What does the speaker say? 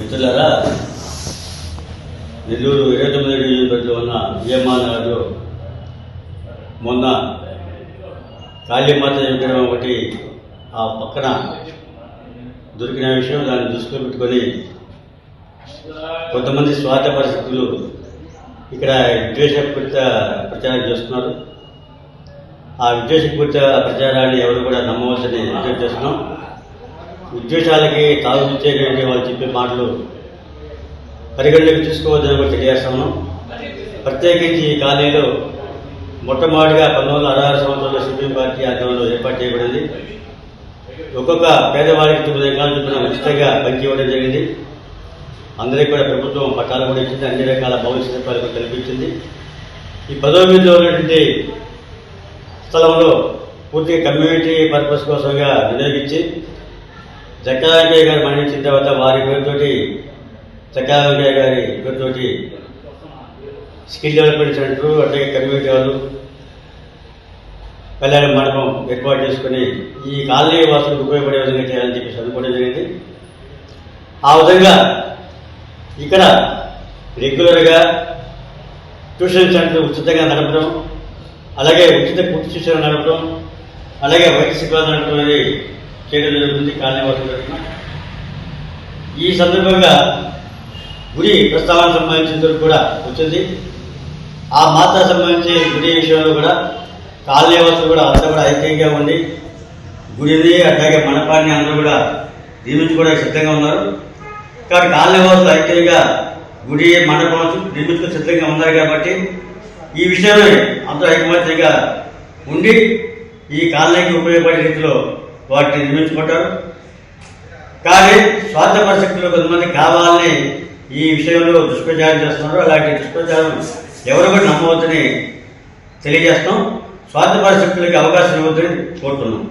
మిత్రులారా నెల్లూరు ఇరవై తొమ్మిది ఉన్న విఎంఆర్ నగర్లో మొన్న కాళీమాత విగ్రహం ఒకటి ఆ పక్కన దొరికిన విషయం దాన్ని దృష్టిలో పెట్టుకొని కొంతమంది స్వార్థ పరిస్థితులు ఇక్కడ విద్వేషపూరిత ప్రచారం చేస్తున్నారు. ఆ విద్వేషపూరిత ప్రచారాన్ని ఎవరు కూడా నమ్మవచ్చని విజ్ఞప్తి చేస్తున్నాం. విద్వేషాలకి తాగుచ్చేటువంటి వాళ్ళు చెప్పే మాటలు పరిగణలోకి తీసుకోవద్దని కూడా తెలియజేస్తున్నాం ప్రత్యేకించి ఈ ఖాళీలో మొట్టమొదటిగా పంతొమ్మిది వందల అరవై ఆరు సంవత్సరంలో సుప్రీం పార్టీ ఆధ్వర్యంలో ఏర్పాటు చేయబడింది. ఒక్కొక్క పేదవాడికి తొమ్మిది ఎకరాలు చొప్పున ఉచితంగా పంచి ఇవ్వడం జరిగింది. అందరికీ కూడా ప్రభుత్వం పట్టాలు కూడా ఇచ్చింది. అన్ని రకాల భౌతిక సదుపాయాలు కూడా కల్పించింది. ఈ పదవ ఉన్నటువంటి స్థలంలో పూర్తిగా కమ్యూనిటీ పర్పస్ కోసంగా వినియోగించి జక్కా వెంకయ్య గారు మరణించిన తర్వాత వారి పేరుతోటి జక్కా వెంకయ్య గారి పేరుతోటి స్కిల్ డెవలప్మెంట్ సెంటర్ అట్లాగే కమ్యూనిటీ వాళ్ళు కళ్యాణ మండపం ఏర్పాటు చేసుకుని ఈ కాలనీ వాసులకు ఉపయోగపడే విధంగా చేయాలని చెప్పేసి అనుకోవడం జరిగింది. ఆ విధంగా ఇక్కడ రెగ్యులర్గా ట్యూషన్ సెంటర్ ఉచితంగా నడపడం అలాగే ఉచిత పూర్తి శిక్షణ నడపడం అలాగే వైద్య శిక్షణ నడపడం అనేది చేయడం జరుగుతుంది కాలనీ వాసుల తరఫున ఈ సందర్భంగా గుడి ప్రస్తావన సంబంధించిన వరకు కూడా వచ్చింది. ఆ మాత సంబంధించి గుడి విషయంలో కూడా కాలనీవాసులు కూడా అంతా కూడా ఐక్యంగా ఉండి గురిని అట్లాగే మండపాన్ని అందరూ కూడా నిర్మించుకోవడానికి సిద్ధంగా ఉన్నారు. కాబట్టి కాలనీవాసులు ఐక్యంగా గుడి మండపం నిర్మించుకుని సిద్ధంగా ఉన్నారు కాబట్టి ఈ విషయాన్ని అందరూ ఐకమత్యంగా ఉండి ఈ కాలనీకి ఉపయోగపడే రీతిలో వాటిని నిర్మించుకుంటారు. కానీ స్వార్థ పరిస్థితుల్లో కొంతమంది కావాలని ఈ విషయంలో దుష్ప్రచారం చేస్తున్నారు. అలాంటి దుష్ప్రచారం ఎవరు కూడా నమ్మవద్దని తెలియజేస్తాం స్వార్థ పరిస్థితులకి అవకాశం ఇవ్వద్దని కోరుతున్నాం.